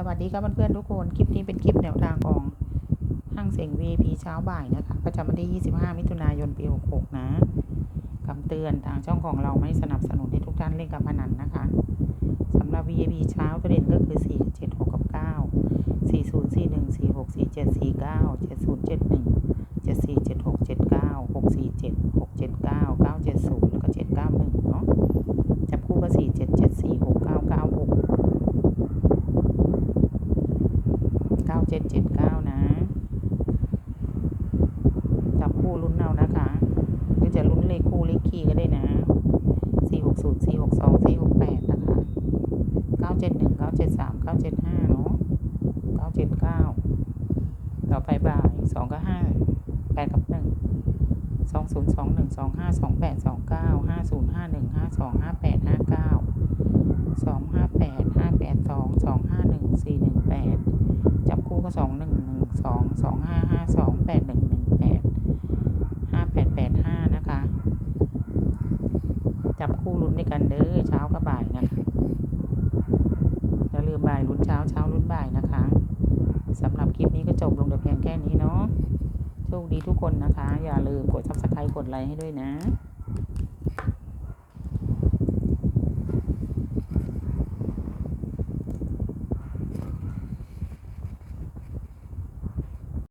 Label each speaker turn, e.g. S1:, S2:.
S1: สวัสดีครับเพื่อนๆทุกคน คลิปนี้เป็นคลิปแนวทางของห้างเสียง VIP เช้าบ่ายนะคะ ประจำวันที่ 25 มิถุนายน ปี 66 นะคำเตือนทางช่องของเราไม่สนับสนุนให้ทุกท่านเล่นการพนันนะคะสำหรับ VIP เช้าตัวเด่นก็คือ 4 7 6 กับ 9 40 41 46 47 49 70 71 74 76 79 679 970 แล้วก็ 791 เนาะจับคู่ก็4 7 7 4 6 9 9 6 เจ็ดเจ็ดเก้านะจับคู่ลุ้นเอานะคะหรือจะลุ้นเลขคู่เลขคี่ก็ได้นะสี่หกศูนย์สี่หกสองสี่หกแปดนะคะเก้าเจ็ดหนึ่งเก้าเจ็ดสามเก้าเจ็ดห้าเนาะเก้าเจ็ดเก้าต่อไปบ่ายสองกับห้าแปดกับหนึ่งสองศูนย์สองหนึ่งสองห้าสองแปดสองเก้าห้าศูนย์ห้าหนึ่งห้าสองห้าแปดห้าเก้าสองห้าแปดห้าแปดสองสองห้าหนึ่งสี่หนึ่งแปด จับคู่ก็สองหนึ่งหนึ่ง สองห้าห้าสองแปดหนึ่งหนึ่งแปดห้าแปดแปดห้านะคะ จับคู่ลุ้นด้วยกันเด้อเช้ากับบ่ายนะคะอย่าลืมบ่ายลุ้นเช้าเช้าลุ้นบ่ายนะคะสำหรับคลิปนี้ก็จบลงแต่เพียงแค่นี้เนาะโชคดีทุกคนนะคะ อย่าลืมกด subscribe กดไลค์ให้ด้วยนะ